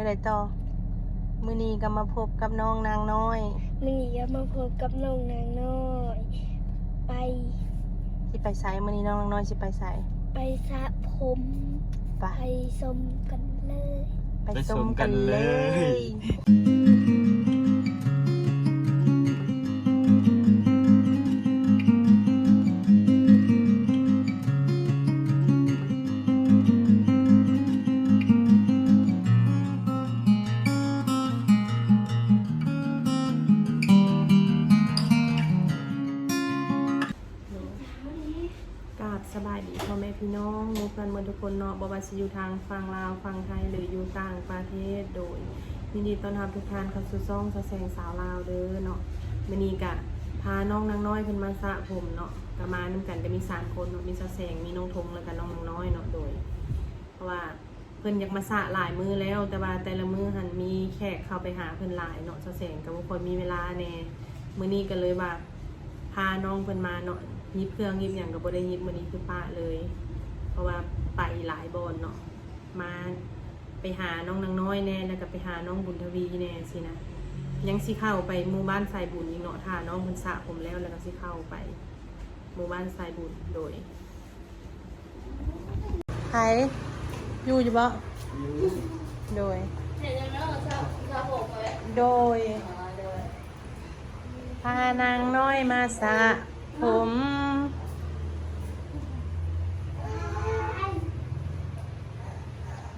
ได้ไรต่อ มื้อนี้ก็มาพบกับน้องนางน้อยมันนี้ก็มาพบกับน้องนางน้อย ไปสิไปไสมื้อนี้น้องนางน้อยสิไปไสไปสระผมไปไปชมกันเลย ไปไปชชมมกักันนเลเลย น้องมุกกันหมดทุกคนเนาะบ่ว่าสิอยู่ทางฝั่งลาวฝั่งไทยหรืออยู่ต่างประเทศโดยยินดีต้อนรับทุกท่านเข้าสู่ช่องสะแสงสาวลาวเด้อเนาะมื้อนี้ก็พาน้องนางน้อยเพิ่นมาสระผมเนาะก็มานำกันก็มีสามคนเนาะมีสะแสงมีน้องทงแล้วก็น้องนางน้อยเนาะโดย เพราะว่าเพิ่นอยากมาสระหลายมือแล้ว แต่ว่าแต่ละมือหันมีแขกเข้าไปหาเพิ่นหลายเนาะสะแสงก็บ่ค่อยมีเวลาแน่มื้อนี้ก็เลยว่าพาน้องเพิ่นมาเนาะยิบเครื่องยิบอย่างกับบ่ได้ยิบมื้อนี้คือป้าเลย ราะว่าไปหลายบอนเนาะมาไปหาน้องนางน้อยแน่แล้วก็ไปหาน้องบุญทวีแน่สินะยังสิเข้าไปหมู่บ้านสายบุญอีกเนาะถ้าน้องเพิ่นสระผมแล้วแล้วก็สิเข้าไปหมู่บ้านสายบุญโดยไผอยู่อยู่บ่โดยโดยพานางน้อยมาสระผม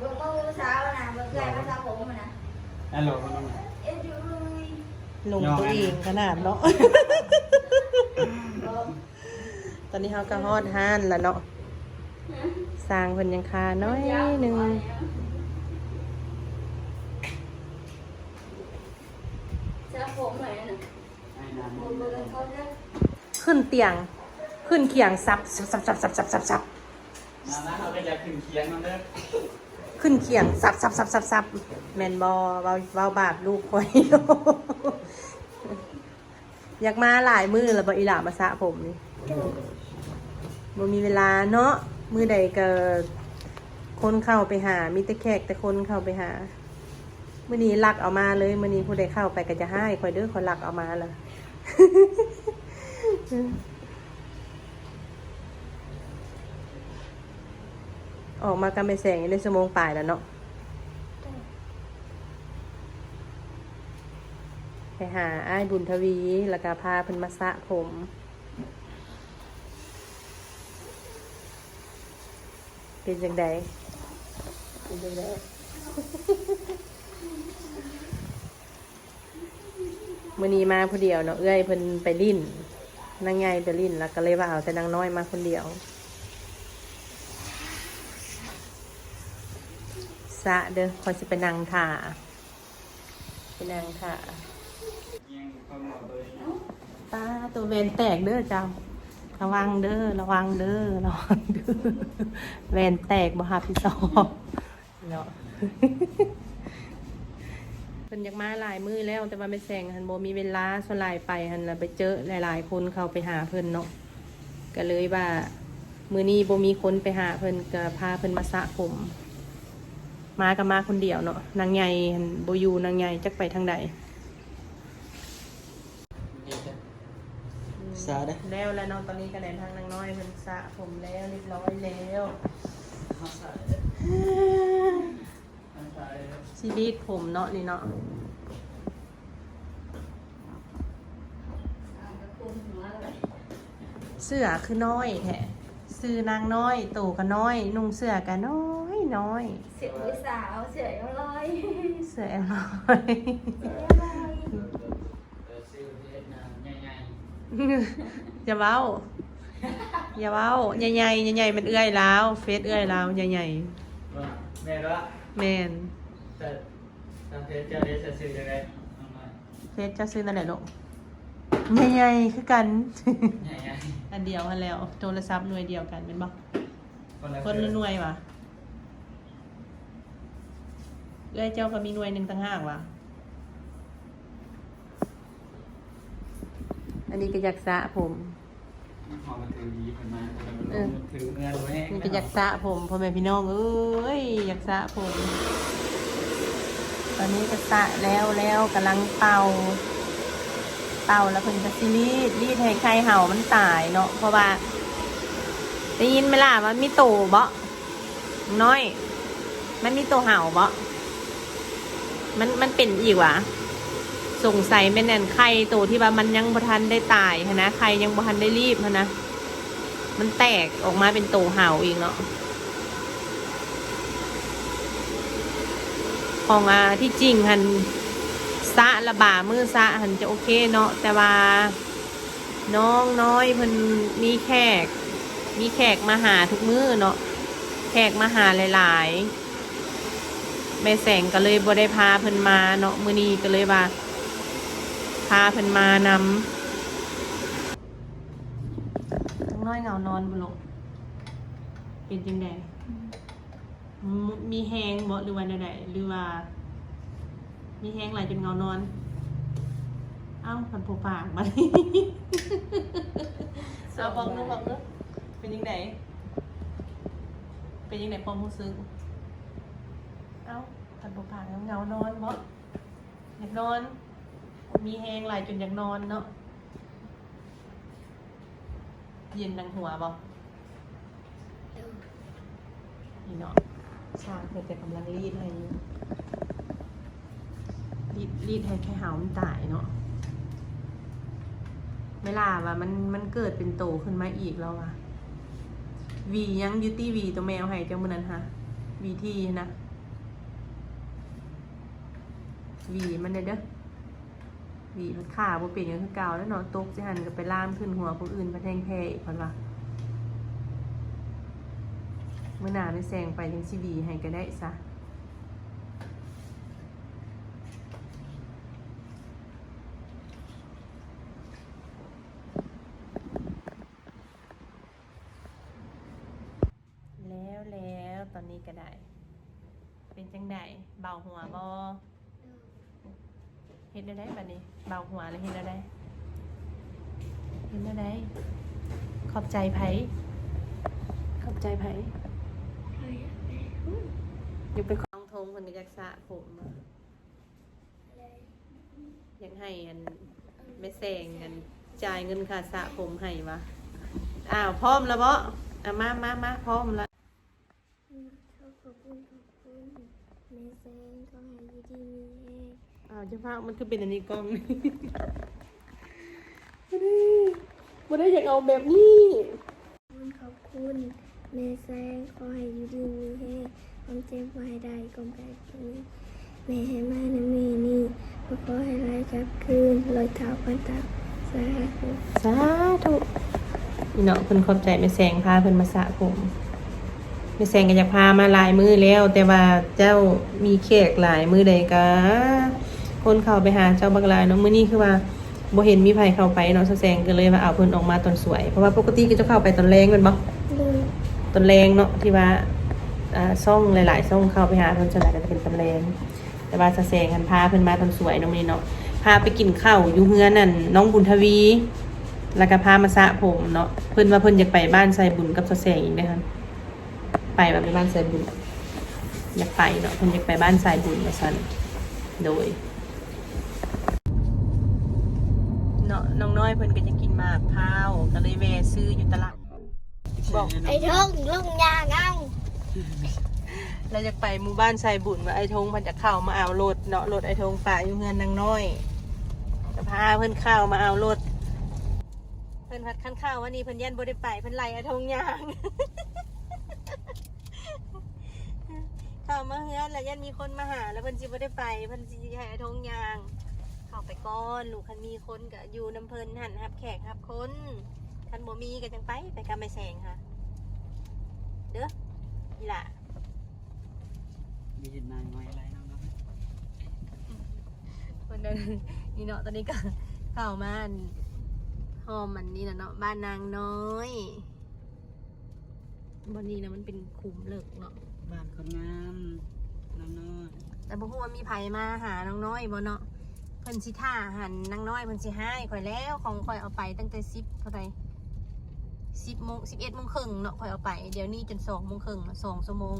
เบิ่งมือเช้านะเบิ่งใหญ่ภาษาผมนะ ฮัลโหลน้องเอ็ดยูเลยลงตัวเองขนาดเนาะ ตอนนี้เขาก็ฮอดห้านแล้วเนาะสร้างเพิ่นยังคาน้อยหนึ่งเช้าผมหน่อยนะไอ้น้ำเบิ่งเบิ่งเขาจะขึ้นเตียง ขึ้นเคียงซับซับซับซับซับซับซับซับน้ำนะเขาก็จะขึ้นเคียงน้องเด้อ ขึ้นเคียงซับซับซับซับซับแมนบอเบาเบาบาปลูกคอยอยากมาหลายมือแล้วบอีหลามาสะผมนี่บ่มีเวลาเนาะมือใดก็คนเข้าไปหา มีแต่แขกแต่คนเข้าไปหามื่อนี้ลักเอามาเลยมื่อนี้ผู้ใดเข้าไปก็จะให้คอยเด้อคอยลักเอามาละ ออกมากันไปแสงในสมองปลายแล้วเนาะไปหาอ้ายบุญทวี แล้วก็พาเพิ่นมาสระผมเป็นจังใดเป็นจังใดมื่อนี้มาผู้เดียวเนาะเอื้อยเพิ่นไปลิ้นนางไงไปลิ้นแล้วก็เลยว่าเอาแต่นางน้อยมาคนเดียว สะเด้อคอยสิไปนางถ่าไปนางถ่างเข้ามาเลยป้าตัวเวนแตกเด้อเจ้า ระวังเด้อระวังเด้อระวังเด้อแวนแตกบ่หาพี่ซอบเนาะเพิ่นอยากมาหลายมือแล้วแต่ว่าไม่แซงหันโบมีเวลาสลายไปหันน่ะไปเจอหลาย ๆ คนเขาไปหาเพิ่นเนาะก็เลยว่ามือนี้โบมีคนไปหาเพิ่นก็พาเพิ่นมาสระผม มาก็มาคนเดียวเนาะนางใหญ่หันบ่อยู่นางใหญ่จักไปทางใดซาได้แล้วแล้วน้องตอนนี้ก็ได้ทางนางน้อยเพิ่นสระผมแล้วเรียบร้อยแล้วเขาใส่เขาใส่ชีวิตผมเนาะนี่เนาะคุมหัวเลยเสื้อคือน้อยแท้ ซื้อนางน้อยโตก็น้อย นุ่งเสื้อก็น้อยน้อย เสียงสาวเสียงลอยเสื้อแอลน้อยเออซิลที่เอ็ดน้ำใหญ่อย่าเว้าอย่าเว้าใหญ่ๆใหญ่ๆมันเอื้อยแล้วเฟซเอื้อยแล้วใหญ่ๆว่าแม่ละๆแม่นแต่ตามเพจเจ้าเดชซื้อยังไงน้องน้อยเฟซจะซื้อนั่นแหละลูกใหญ่ๆคือกันใหญ่ อันเดียวกันแล้วโทรศัพท์หน่วยเดียวกันเป็นบ่ๆคนละคนละหน่วยวะเอ้ยเจ้าก็มีหน่วยหนึ่งต่างหากวะอันนี้ก็อยากสระผมพอมาถือดีคนมาเออถือเงินไว้นี่ก็อยากสระผมพ่อแม่พี่น้องเอ้ยอยากสระผมอนนี้ก็สระแล้วแล้วกำลังเป่า เป่าแล้วเพิ่นก็สิรีดรีดให้ไข่เห่ามันตายเนาะเพราะว่าได้ยินไหมล่ะมันมีโตบ่น้อย มันมีโตเห่าบ่มันมันเป็นอีกวะสงสัยแม่นแน่นไข่โตที่ว่ามันยังบ่ทันได้ตายนะไข่ยังบ่ทันได้รีบนะมันแตกออกมาเป็นโตเห่าอีกเนาะของอ่าที่จริงหัน สะระบามือสะหันจะโอเคเนาะแต่ว่าน้องน้อยเพิ่นมีแขก มีแขกมาหาทุกมือเนาะแขกมาหาหลายๆแม่แสงก็เลยบ่ได้พาเพิ่นมาเนาะมื้อนี้ก็เลยว่า พาเพิ่นมานำน้องน้อยเหงานอนบุลกเป็นจังไดมมีแหงบ่หรือว่าใดๆหรือว่า มีแหงหลายจนเงานอน เอ้าพันโผปากมาเอาบอกนึกบอกนึกเป็นยังไงเป็นยังไงความรู้สึกเอ้าพันโผปากแล้วเงานอนบ่อยากนอน มีแหงหลายจนอยากนอนเนาะเย็นดังหัวบ่นี่เนาะชาเพื่อแต่กำลังรีดให้อยู่ รีดรีดให้แค่หามันตายเนาะเวลาว่ามันมันเกิดเป็นโตขึ้นมาอีกแล้วอะวียังยูตี้วีตัวแมวให้เจ้ามือนั้นฮะวีที่นะวีมันเด้อวีมันขาบ่เป็นอย่างคือเก่าแล้วเนาะตกสิหันก็ไปล่ามขึ้นหัวผู้อื่นมาแทงแพ้อีกพันว่าเมื่อหนาไม่แซงไปยังชีวีให้ก็ได้ซะ แล้วแล้วตอนนี้ก็ได้ เป็นจังไดเบาหัวบอเห็นได้ได้แบบนี้ เบาหัวแล้วเห็นได้ได้เห็นได้ได้ขอบ ใจไผขอบใจไผอยู่ไปคลองทงคนก็อยากสระผมอะอยากให้อันไม่แซงกันจ่ายเงินค่าสระผมให้วะอ้าวพร้อมแล้วบ่อะมามามาพร้อมแล้วขอบคุณขอบคุณแม่แซงขอให้อยู่ดีมีแรงอ้าวเจ้าภาพมันคือเป็นอันนี้กล้องบ่ได้ บ่ได้อยากเอาแบบนี้ขอบคุณขอบคุณแม่แซงขอให้อยู่ดีมีแรงความเจ็บบ่ให้ได้กลมแบบนี้แม่ให้มานะแม่นี่บ่ขอให้ไล่กลับคืนลอยเท้าพันตักสาธุสาธุนี่เนาะเพิ่นขอบใจแม่แซงพาเพิ่นมาสระผมแม่แซงก็อยากพามาหลายมือแล้ว แต่ว่าเจ้ามีแขกหลายมือใดกะคนเข้าไปหาเจ้าบักหลายเนาะมื้อนี้คือว่า บ่เห็นมีไผเข้าไปเนาะแซงก็เลยว่าเอาเพิ่นออกมาตอนสวย เพราะว่าปกติก็จะเข้าไปตอนแรงแม่นบ่ดูตอนแรงเนาะที่ว่าอ่าซ่องหลายๆซ่องเข้าไปหาเพิ่นส่วนใหญ่ก็จะเป็นตอนแรงแต่ว่าแซงกันพาเพิ่นมาตอนสวยเนาะมื้อนี้เนาะพาไปกินข้าวอยู่เฮือนนั่นน้องบุญทวี แล้วก็พามาสระผมเนาะเพิ่นว่าเพิ่นอยากไปบ้านใส่บุญกับสะแสงอีกนะคะไปแบบไปบ้านใส่บุญอะอยากไปเนาะเพิ่นอยากไปบ้านใส่บุญมาซั่นโดยเนาะน้องน้อย เพิ่นก็จะกินหมากพร้าวก็เลยแวะซื้ออยู่ตลาดบอกไอ้ทงลุงยางเอาเราจะไปหมู่บ้านใส่บุญว่าไอ้ทงเพิ่นจะเข้ามาเอารถเนาะรถไอ้ทงป่าอยู่เฮือนนางน้อยจะพาเพิ่นเข้ามาเอารถเพิ่นพัดขั้นข้าววันนี้เพิ่นยันบ่ได้ไปเพิ่นไล่ไอ้ทงยางเข้ามาเฮือนแล้วยันมีคนมาหาแล้วเพิ่นสิบ่ได้ไปเพิ่นสิให้ไอ้ทงยาง เข้าไปก่อนลูกคันมีคนก็อยู่น้ำเพิ่นหันรับแขกรับคนคันบ่มีก็จังไปไปกับแม่แสงค่ะ เด้อนี่ล่ะมีเห็นนายไว้อะไรน้องครับคนเดินนี่เนาะตอนนี้ก็เข้ามาอันหอมมันนี่นะเนาะบ้านนางน้อยบนนี้นะมันเป็นขุมเลิกเนาะบ้านคนงามน้องน้อยแต่บ่ฮู้ว่ามีไผมาหาน้องน้อยบ่เนาะ เพิ่นสิท่าหันนางน้อยเพิ่นสิให้ข่อยแล้วของข่อยเอาไปตั้งแต่10เท่าไหร่10โมง11โมงครึ่งเนาะข่อยเอาไป เดี๋ยวนี้จน2โมงครึ่งเนาะ2ชั่วโมง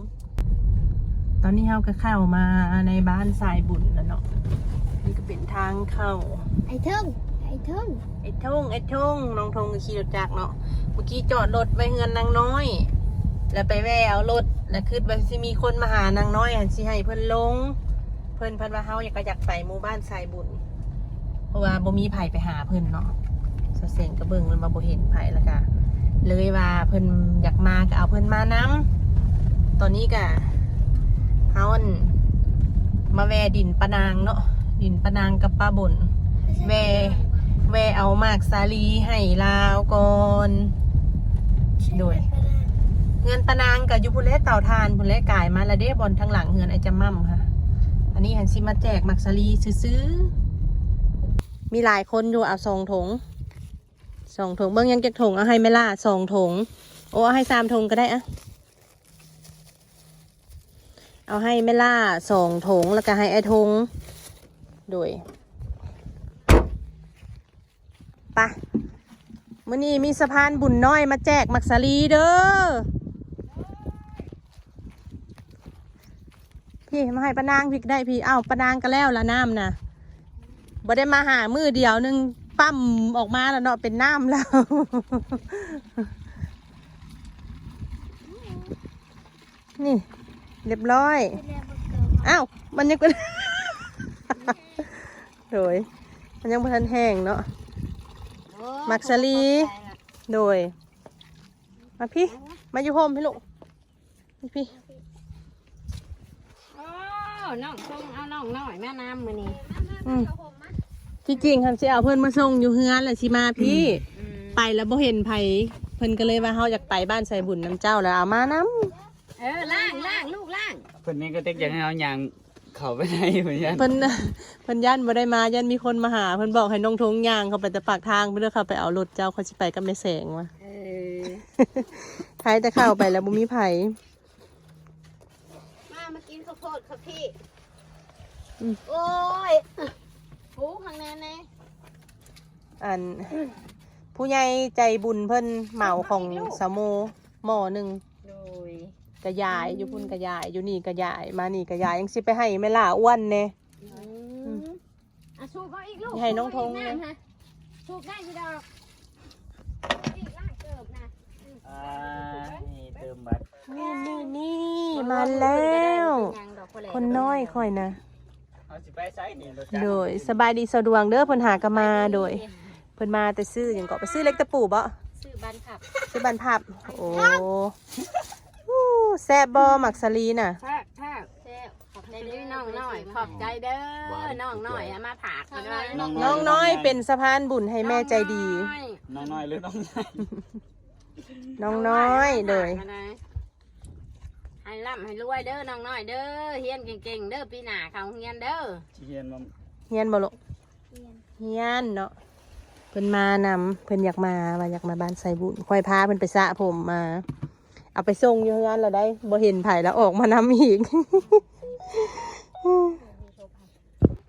ตอนนี้เราก็เข้ามาในบ้านสายบุญแล้วเนาะนี่ก็เป็นทางเข้า ไอ้เทิงไอ้เทิงไอ้ทงไอ้ทงน้องทงก็ขี่รถจักรเนาะเมื่อกี้จอดรถไว้เงินนางน้อย แล้วไปแวะเอารถแล้วคือว่าสิมีคนมาหานางน้อยหันสิให้เพิ่นลงเพิ่นเพิ่นว่าเฮาอยากก็อยากไปหมู่บ้านสายบุญเพราะว่าบ่มีไผไปหาเพิ่นเนาะสเสงก็เบิงมันมาบ่เห็นไผแล้วก็เลยว่าเพิ่นอยากมาก็เอาเพิ่นมานํตอนนี้ก็เฮานมาแวดินปะนางเนาะดินปะนางกับป้าบนแวแวเอามากสาลีให้ลาวก่อนโดยเงินปะนางกับยูพุเล่เต่าทานพุเล่กายมาและเด้บอลทางหลังเงินไอจะมั่มค่ะ อันนี้หันซิมาแจกมักสาลีซื้อๆมีหลายคนอยู่เอาสองถงสองถงเบิ้งยังเก็บถงเอาให้ไม่ล่ะสองถงโอ้เอาให้สามถงก็ได้อะเอาให้ไม่ล่ะสองถงแล้วก็ให้ไอถงโดยปะมื่อนี้มีสะพานบุญน้อยมาแจกมักสาลีเด้อ พี่มาให้ปานางพี่ก็ได้พี่เอ้าปานางก็แล้วละน้ำนะบ่ได้มาหามือเดียวนึงปั๊มออกมาแล้วเนาะเป็นน้ำแล้วนี่ เรียบร้อยอ้าวมันยังเป็นโดยมันยังบ่ทันแห้งเนาะมักสลีโดยมาพี่ มาอยู่โฮมพี่ลูกพี่ น้องส่งเอาน้องหน่อยแม่น้ำมือนี้อืมที่จริงคันสิเอาเพิ่นมาส่งอยู่เฮือนแหละสิมาพี่ ไปแล้วบ่เห็นไผเพิ่นก็เลยว่าเฮาอยากไปบ้านใส่บุญน้ำเจ้าแล้วเอามานํเออล่างล่างลูกล่างคนนี้ก็เต็กอยากให้เอายางเขาไปไหนเหมือนกันเพิ่น เพิ่นย่านบ่ได้มาย่านมีคนมาหาเพิ่นบอกให้น้องทงย่างเข้าไปแต่ปากทางเพิ่นเด้อเข้าไปเอารถเจ้าเขาสิไปกับแม่แสงว่ะ เออท้ายแต่เข้าไปแล้วบ่มีไผมามากินข้าวโพดค่ะพี่อืม โอ้ยหูข้างในแน่อัน ผู้ใหญ่ใจบุญเพิ่นเหมาของสาวโมหม้อหนึงโดยกระยายอยู่พุ่นกระยายอยู่นี่กระยายมานี่กระยายยังสิไปให้แม่ล่าอ้วนเน่อืมอะสูบเอาอีกลูกให้น้องธงสูบเลยน้ำฮะสูบได้กี่ดอกอีกล่างเกิบนะอ่านี่เติมบัตรนี่นี่นี่มาแล้ว คนน้อยค่อยนะ เอาสิไปไซส์นี่รถจักรโดยสบายดีสะดวกเด้อเพิ่นหากนมาโดยเพิ่นมาแต่ซื้อหยังก็ไปซื้อเล็กตะปูบ่ซื้อบ้านขับซื้อบันพับโอ้ฮู้แซ่บบ่หมักสลีน่ะ แทบแทบแทบขอบใจเด้อน้องน้อยขอบใจเด้อน้องน้อยเอามาผากมาด้วยน้องน้อยเป็นสะพานบุญให้แม่ใจดี น้องน้อยหรือน้องใหญ่น้องน้อยโดยให้ ร่ำให้รวยเด้อน้องน้อยเด้อเฮียนเก่งๆเด้อปีหน้าเขาเฮียนเด้อที่เฮียนมาเฮียนบ่ลูกเฮียนเนาะเพิ่นมานำเพิ่นอยากมาว่าอยากมาบ้านไซบุญค่อยพาเพิ่นไปสระผมมา เอาไปส่งอยู่งานแล้วได้บ่เห็นไผแล้วออกมานำอีก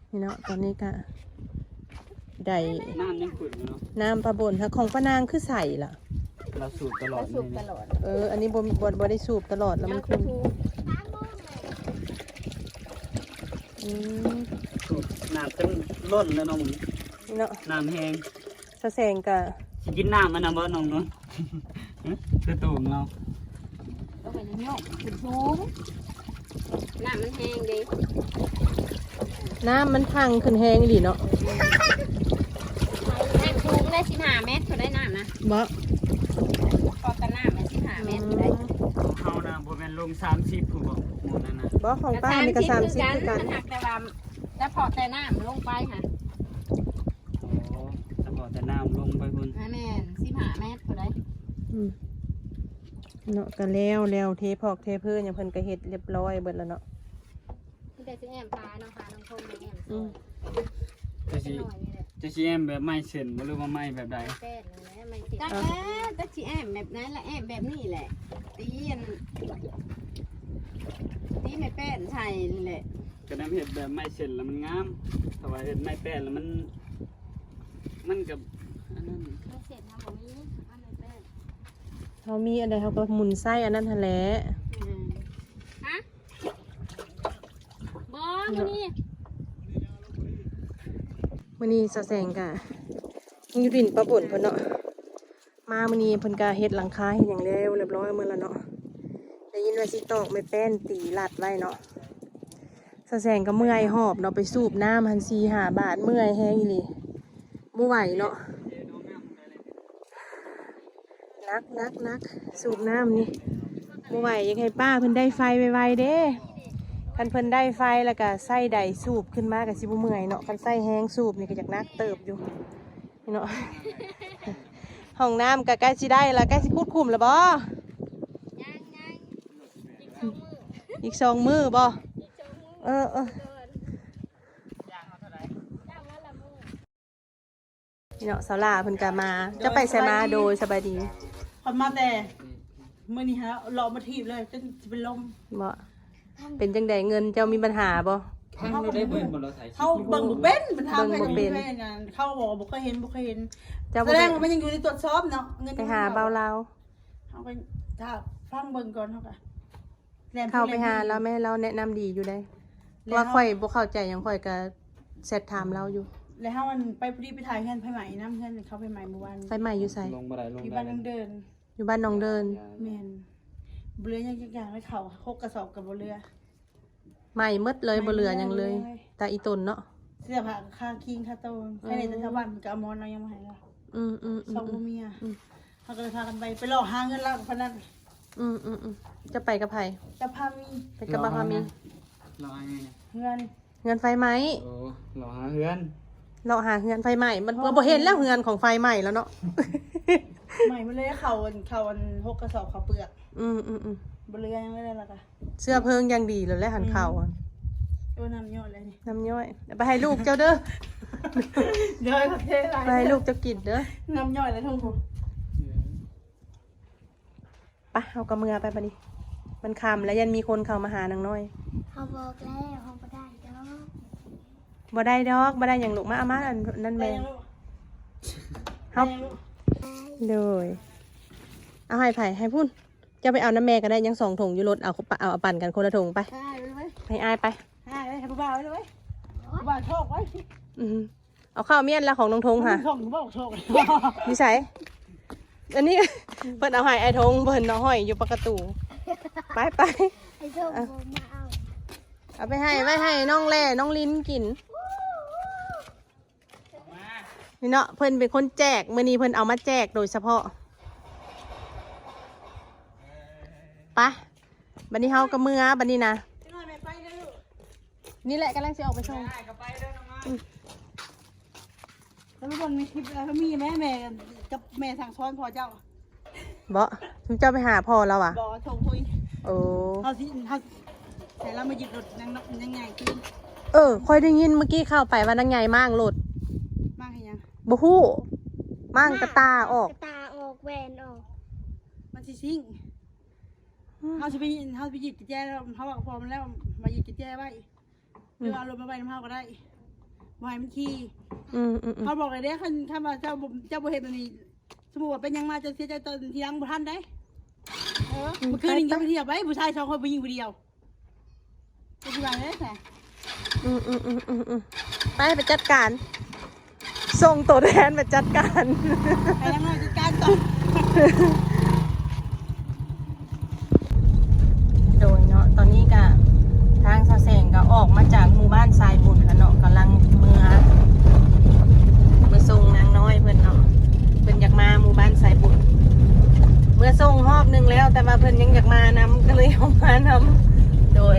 นี่เนาะตอนนี้ก็ได้น้ำยังขุ่นอยู่เนาะน้ำปลาบนค่ะของป้านางคือใส่ล่ะ เราสูบตลอดสูบนี่ตลอดเออ อันนี้บ่บ่บ่ได้สูบตลอดแล้วมันคุณอืมสูบน้ำจนล้นแล้วน้องนี่เนาะน้ำแห้งสะแสงกะสิกินน้ำมันนะบ่น้องเนาะคือตูมเราต้องไปโยกขึ้นสูงน้ำมันแห้งดีน้ำมันพังขึ้นแห้งอีหลีเนาะน้ำสูงได้สิบห้าเมตรเขาได้น้ำนะบ่ พอกันน้ำได้สิบห้าเมตรได้ เฮานะบ่แม่นลง30ผู้บ่หมดนั่นน่ะบ่ของป้านี่ก็สามสิบคือกันมันหักแต่ว่าแต่พอแต่น้ำลงไปค่ะโอ้แต่พอแต่น้ำลงไปพุ่นแม่นสิบห้าเมตรเขาได้อืมเนาะก็แล้วแล้วเทพอกเทพื้นอย่างเพิ่นก็เฮ็ดเรียบร้อยเบิดแล้วเนาะที่แต่สิแอมพาน้องพาน้องคงไปแอมอืม จะสิหน่อยนี่แหละจะสิแอมแบบไม้เส้นบ่หรือว่าไม้แบบใดแป้นนั่นแหละไม่ติดตั้งแต่แต่สิแอมแบบนั้นและแอมแบบนี้แหละตีอันตีไม่แป้นใช่นี่แหละก็นำเฮ็ดแบบไม้เส้นแล้วมันงามถ้าว่าเฮ็ดไม้แป้นแล้วมัน มันกับอันนั้นไม่เสร็จนะผมมีอันไม่แป้นเขามีอะไรเขาก็หมุนไส้อันนั้นหั่นแหละอืมฮะมื้อนี้ มื้อนี้สะแสงกะยังอยู่ดินประปุ่นเพิ่นเนาะมามื้อนี้เพิ่นกะเฮ็ดหลังคาเฮ็ดหยังแล้วเรียบร้อยหมดแล้วเนาะได้ยินว่าสิตอกไม้แป้นตีลัดไว้เนาะสะแสงก็เมื่อยหอบเนาะไปสูบน้ำหัน4 5บาทเมื่อยแฮงอีหลีบ่ไหวเนาะนักนักนักสูบน้ำนี่บ่ไหวอยากให้ป้าเพิ่นได้ไฟไวๆเด้ คันเพิ่นได้ไฟแล้วก็ใส่ใดสูบขึ้นมากับสิบเมื่อยเนาะคันใส่แห้งสูบนี่ก็จากนักเติบอยู่นี่เนาะห้องน้ำก็ใกล้สิได้แล้วใกล้สิพูดคุมแล้วบ่ยังยังอีกสองมื้ออีกสองมือบ่อีกสองมื้อเออเออเกินจ้างวันละมื้อนี่เนาะสาวลาเพิ่นก็มา จะไปใส่มาโดยสบายดีพอมาแต่เมื่อนี้ฮะรอมาทีบเลยจนจะเป็นลมบ่ เป็นจังใดเงินเจ้ามีปัญหาบ่พังเราได้เบิ่งบ่เราถ่ายคลิปเขาเบิ่งบุเป็นมันทำให้เบิ่งบ่เป็นเคยงานเขาบอกว่าบุเคยเห็นบุเคยเห็นเจ้าแสบ่ดได้งว่ามันยังอยู่ในตรวจสอบเนาะเงินไปหาเบาลาวเขาไปถ้าฟังเบิ่งก่อนเขาก็แลมเข้าไปหาแล้วแม่เราแนะนำดีอยู่ได้ว่าข่อยบ่เข้าใจหยังข่อยก็เซตถามเราอยู่ แล้วถ้ามันไปพอดีไปถ่ายเพื่อนไปใหม่น้ำเพื่อนเขาไปใหม่เมื่อวานไฟใหม่อยู่ไสลงบ่ได้ลงที่ได้บ้านยังเดิน อยู่บ้านหนองเดินแมน เรือยังอย่างเลยเขาหกกระสอบกับเรือ ใหม่หมดเลยบ่เหลือหยังเลยเลย ตาอีตนเนาะ เสื้อผ้าคาคิงคาโตนแค่ในแต่ชาวบ้านมันก็เอามอนเรายังมาให้เราอืมอืมอืสองมผัวเมียอืม เขาก็เลยพากันไปไปหลอกหาเงินแล้วพนันอืมอืมอืมจะไปกับไผจะพามีไปกับบ้าพามีรอหาไงเงินเงินไฟไหมโอ้รอหาเฮือนเราหาเงินไฟใหม่มันเราบ่เห็นแล้วเงินของไฟใหม่แล้วเนาะ ใหม่มาเลยเขาอันเขาอันหกกระสอบเขาวเปลือกอืมอืมอืมบเรือยังไม่ได้ละกะเสื้อเพิงยังดีเลยแหละหันเข่าอะโดนน้ำยอดเลยนี่น้ำย่อยเอาไปให้ลูกเจ้าเด้อเดี๋ยวให้เขาเทไรไปให้ลูกเจ้ากินเด้อน้ำย่อยเลยทุ่งผมไปเอากระเมือไปปะนี่มันคำแล้วยันมีคนเข้ามาหานางน้อยเขาบอกแล้วเขาบ่ได้ดอกบ่ได้ดอกบ่ได้อย่างลูกมาเอามาอันนั่นไปแม่ยังลูกเฮาไปยังลูก เลยเอาให้ไผให้พุ่นจะไปเอาน้ำแม่ก็ได้ยังสองถุงอยู่รถเอาเอาเอาปั่นกันคนละถุงไปให้ไปเลยให้อายไป ให้เลยให้ผู้บ่าวไว้เลยผู้บ่าวโชคไว้อืมเอาข้าวเมี่ยนแล้วของน้องทงค่ะส่งผู้บ่าวโชคนิสัยอันนี้เพิ่นเอาใหายไอ้ทงเพิ่นเอาห้อยอยู่ปากกระตูไปไปไอ้ส้มผมมาเอา เอาไปให้ไว้ให้น้องแล่น้องลิ้นกิน นี่เนาะเพิ่นเป็นคนแจกมื้อนี้เพิ่นเอามาแจกโดยเฉพาะไปบัดนี้เฮาก็เมื่อบัดนี้นะน้อยไม่ไปเลยลูกนี่แหละกำลังสิออกไปส่งได้ก็ไปเด้อน้องแล้วทุกคนมีคลิปแล้วมีแม่แม่กับแม่สั่งซ้อนพอเจ้าบ่คุณเจ้าไปหาพ่อแล้วอะบอกโชคคุยโอ้เขาสิเขาแต่เรามาหยิบรถยังยังไงขึ้นเออค่อยได้ยินเมื่อกี้เข้าไปว่านังใหญ่มากโหลด มากให้ยัง บ่ฮู้มั่งกระตาออกกระตาออกแหวนออกมันสิซิ่งเขาจะไปเขาไปหยิบกุญแจแล้วเขาบอกพอมันแล้วมาหยิบกุญแจไว้หรือเอารถมาไว้ในห้าก็ได้ไว้มันขี่อืมอืมอืมเขาบอกเลยเด้คันถ้ามาเจ้าบ่เจ้าบ่เห็นมันนี่สมมติว่าเป็นหยังมาจะเสียใจตอนทีหลังบ่ทันได้เออเมื่อคืนนี้ก็ไปเที่ยวไปผู้ชายสองคนไปยิงผู้เดียวไปที่บ้านเลยแสอืมอืมอืมอืมอืมไปไปจัดการ ส่งตัวแทนไปจัดการ ไปยังไงจัดการต่อโดยเนาะตอนนี้ก็ทางสาวแสงก็ออกมาจากหมู่บ้านทรายบุญแล้วเนาะกำลังเมือมาส่งนางน้อยเพิ่นเนาะเพิ่นอยากมาหมู่บ้านทรายบุญเมื่อส่งรอบหนึงแล้วแต่ว่าเพิ่นยังอยากมานำก็เลยเอามานำโดย